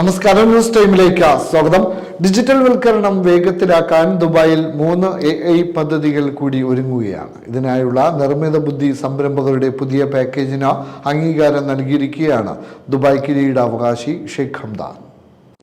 നമസ്കാരം ന്യൂസ് ടൈമിലേക്ക് സ്വാഗതം. ഡിജിറ്റൽ വൽക്കരണം വേഗത്തിലാക്കാൻ ദുബായിൽ മൂന്ന് എ ഐ പദ്ധതികൾ കൂടി ഒരുങ്ങുകയാണ്. ഇതിനായുള്ള നിർമ്മിത ബുദ്ധി സംരംഭകരുടെ പുതിയ പാക്കേജിന് അംഗീകാരം നൽകിയിരിക്കുകയാണ് ദുബായ് കിരീടാവകാശി ഷെയ്ഖ് ഹംദാൻ.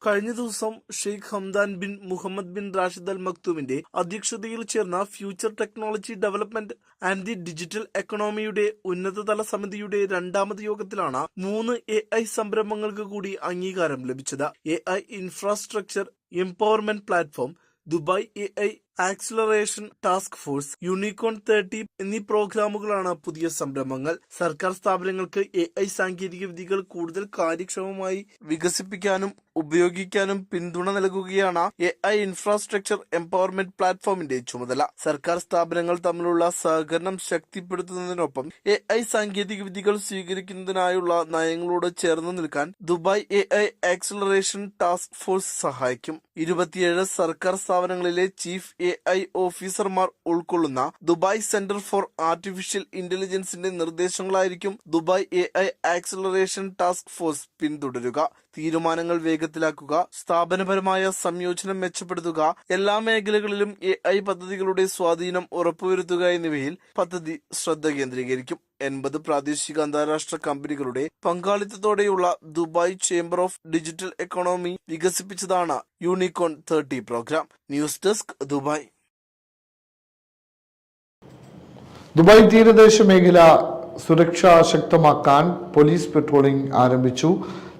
കഴിഞ്ഞ ദിവസം Sheikh Hamdan bin Mohammed bin Rashid al മക്തൂമിന്റെ അധ്യക്ഷതയിൽ ചേർന്ന future technology development and the digital എക്കണോമിയുടെ ഉന്നതതല സമിതിയുടെ രണ്ടാമത് യോഗത്തിലാണ് മൂന്ന് എ ഐ സംരംഭങ്ങൾക്ക് കൂടി അംഗീകാരം ലഭിച്ചത്. A I infrastructure empowerment platform Dubai A I acceleration task force unicorn thirty എന്നീ പ്രോഗ്രാമുകളാണ് പുതിയ സംരംഭങ്ങൾ. സർക്കാർ സ്ഥാപനങ്ങൾക്ക് എ ഐ സാങ്കേതിക വിദ്യകൾ കൂടുതൽ കാര്യക്ഷമമായി വികസിപ്പിക്കാനും ഉപയോഗിക്കാനും പിന്തുണ നൽകുകയാണ് എ ഐ ഇൻഫ്രാസ്ട്രക്ചർ എംപവർമെന്റ് പ്ലാറ്റ്ഫോമിന്റെ ചുമതല. സർക്കാർ സ്ഥാപനങ്ങൾ തമ്മിലുള്ള സഹകരണം ശക്തിപ്പെടുത്തുന്നതിനൊപ്പം എ ഐ സാങ്കേതിക വിദ്യകൾ സ്വീകരിക്കുന്നതിനായുള്ള നയങ്ങളോട് ചേർന്ന് നിൽക്കാൻ Dubai A I acceleration task force സഹായിക്കും. ഇരുപത്തിയേഴ് സർക്കാർ സ്ഥാപനങ്ങളിലെ ചീഫ് എ ഐ ഓഫീസർമാർ ഉൾക്കൊള്ളുന്ന ദുബായ് സെന്റർ ഫോർ ആർട്ടിഫിഷ്യൽ ഇന്റലിജൻസിന്റെ നിർദ്ദേശങ്ങളായിരിക്കും Dubai A I acceleration task force പിന്തുടരുക. തീരുമാനങ്ങൾ വേഗത്തിലാക്കുക സ്ഥാപനപരമായ സംയോജനം മെച്ചപ്പെടുത്തുക എല്ലാ മേഖലകളിലും എ ഐ പദ്ധതികളുടെ സ്വാധീനം ഉറപ്പുവരുത്തുക എന്നിവയിൽ പദ്ധതി ശ്രദ്ധ കേന്ദ്രീകരിക്കും. എൺപത് പ്രാദേശിക അന്താരാഷ്ട്ര കമ്പനികളുടെ പങ്കാളിത്തത്തോടെയുള്ള Dubai chamber of digital economy വികസിപ്പിച്ചതാണ് unicorn thirty programme. News desk Dubai. Dubai തീരദേശ മേഖല സുരക്ഷ ശക്തമാക്കാൻ പോലീസ് പെട്രോളിംഗ് ആരംഭിച്ചു.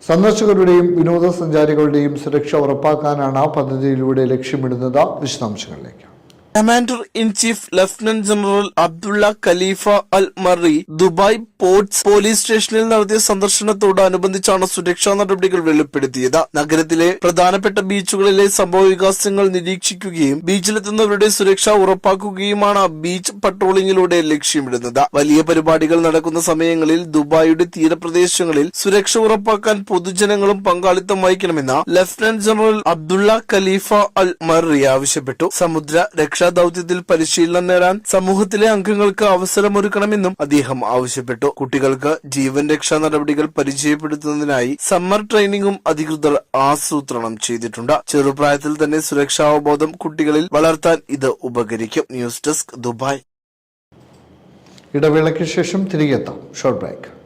സന്ദർശകരുടെയും വിനോദസഞ്ചാരികളുടെയും സുരക്ഷ ഉറപ്പാക്കാനാണ് പദ്ധതിയിലൂടെ ലക്ഷ്യമിടുന്നത്. വിശദാംശങ്ങളിലേക്ക്. Commander in chief lieutenant general Abdullah Khalifa al Marri Dubai ports police സ്റ്റേഷനിൽ നടത്തിയ സന്ദർശനത്തോടനുബന്ധിച്ചാണ് സുരക്ഷാ നടപടികൾ വെളിപ്പെടുത്തിയത്. നഗരത്തിലെ പ്രധാനപ്പെട്ട ബീച്ചുകളിലെ സംഭവ വികാസങ്ങൾ നിരീക്ഷിക്കുകയും ബീച്ചിലെത്തുന്നവരുടെ സുരക്ഷ ഉറപ്പാക്കുകയുമാണ് ബീച്ച് പട്രോളിംഗിലൂടെ ലക്ഷ്യമിടുന്നത്. വലിയ പരിപാടികൾ നടക്കുന്ന സമയങ്ങളിൽ ദുബായിയുടെ തീരപ്രദേശങ്ങളിൽ സുരക്ഷ ഉറപ്പാക്കാൻ പൊതുജനങ്ങളും പങ്കാളിത്തം വഹിക്കണമെന്ന് lieutenant general Abdullah Khalifa al Marri ആവശ്യപ്പെട്ടു. സമുദ്ര രക്ഷാ ദൌത്യത്തിൽ പരിശീലനം നേടാൻ സമൂഹത്തിലെ അംഗങ്ങൾക്ക് അവസരമൊരുക്കണമെന്നും അദ്ദേഹം ആവശ്യപ്പെട്ടു. കുട്ടികൾക്ക് ജീവൻ രക്ഷാ നടപടികൾ പരിചയപ്പെടുത്തുന്നതിനായി സമ്മർ ട്രെയിനിങ്ങും അധികൃതർ ആസൂത്രണം ചെയ്തിട്ടുണ്ട്. ചെറുപ്രായത്തിൽ തന്നെ സുരക്ഷാവബോധം കുട്ടികളിൽ വളർത്താൻ ഇത് ഉപകരിക്കും. News desk Dubai. ഇടവേളയ്ക്ക് ശേഷം തിരികെത്താം. Short break.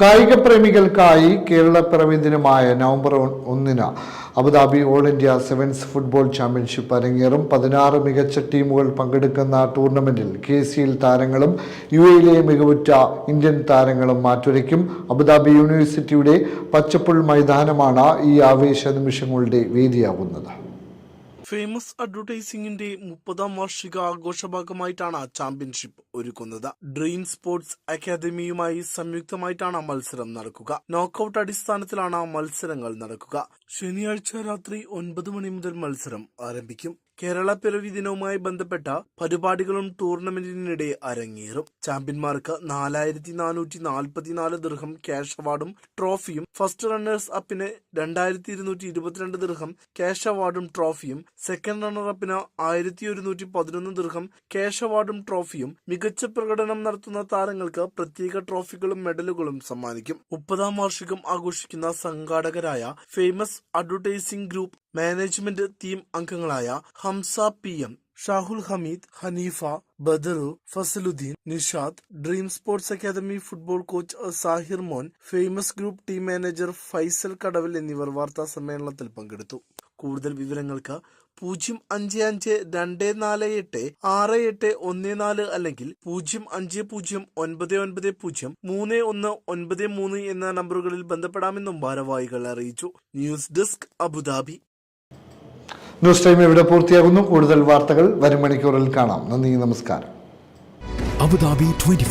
കായിക പ്രേമികൾക്കായി കേരളപ്പിറവി ദിനമായ നവംബർ ഒന്നിന് Abu Dhabi all India sevens football championship അരങ്ങേറും. പതിനാറ് മികച്ച ടീമുകൾ പങ്കെടുക്കുന്ന ടൂർണമെന്റിൽ കെ സി എൽ താരങ്ങളും യു എയിലെ മികവുറ്റ ഇന്ത്യൻ താരങ്ങളും മാറ്റുരയ്ക്കും. അബുദാബി യൂണിവേഴ്സിറ്റിയുടെ പച്ചപ്പുൾ മൈതാനമാണ് ഈ ആവേശ നിമിഷങ്ങളുടെ വേദിയാകുന്നത്. ഫേമസ് അഡ്വർടൈസിംഗിന്റെ മുപ്പതാം വാർഷിക ആഘോഷ ഭാഗമായിട്ടാണ് ചാമ്പ്യൻഷിപ്പ് ഒരുക്കുന്നത്. ഡ്രീം സ്പോർട്സ് അക്കാദമിയുമായി സംയുക്തമായിട്ടാണ് മത്സരം നടക്കുക. നോക്കൌട്ട് അടിസ്ഥാനത്തിലാണ് മത്സരങ്ങൾ നടക്കുക. ശനിയാഴ്ച രാത്രി ഒൻപത് മണി മുതൽ മത്സരം ആരംഭിക്കും. കേരള പിറവി ദിനവുമായി ബന്ധപ്പെട്ട പരിപാടികളും ടൂർണമെന്റിനിടെ അരങ്ങേറും. ചാമ്പ്യന്മാർക്ക് നാലായിരത്തി നാനൂറ്റി നാൽപ്പത്തിനാല് ദീർഘം ക്യാഷ് അവാർഡും ട്രോഫിയും ഫസ്റ്റ് റണ്ണേഴ്സ് അപ്പിന് രണ്ടായിരത്തി ഇരുന്നൂറ്റി ഇരുപത്തിരണ്ട് ദീർഘം ക്യാഷ് അവാർഡും ട്രോഫിയും സെക്കൻഡ് റണ്ണർ അപ്പിന് ആയിരത്തി ഒരുന്നൂറ്റി പതിനൊന്ന് ദീർഘം ക്യാഷ് അവാർഡും ട്രോഫിയും. മികച്ച പ്രകടനം നടത്തുന്ന താരങ്ങൾക്ക് പ്രത്യേക ട്രോഫികളും മെഡലുകളും സമ്മാനിക്കും. മുപ്പതാം വാർഷികം ആഘോഷിക്കുന്ന സംഘാടകരായ famous advertising group management team അംഗങ്ങളായ Hamza P M Shahul Hameed Hanifa Badaru Fazaluddin Nishad dream sports academy football coach Sahir Mon famous group team manager Faisal Kadaval എന്നിവർ വാർത്താ സമ്മേളനത്തിൽ പങ്കെടുത്തു. കൂടുതൽ വിവരങ്ങൾക്ക് പൂജ്യം അഞ്ച് അഞ്ച് രണ്ട് നാല് എട്ട് ആറ് എട്ട് ഒന്ന് നാല് അല്ലെങ്കിൽ പൂജ്യം അഞ്ച് പൂജ്യം ഒൻപത് ഒൻപത് പൂജ്യം മൂന്ന് ഒന്ന് ഒൻപത് മൂന്ന് എന്ന നമ്പറുകളിൽ ബന്ധപ്പെടാമെന്നും ഭാരവാഹികൾ അറിയിച്ചു. News desk Abu Dhabi. News time ഇവിടെ പൂർത്തിയാകുന്നു. കൂടുതൽ വാർത്തകൾ വരും മണിക്കൂറിൽ കാണാം. നന്ദി നമസ്കാരം. Abu Dhabi twenty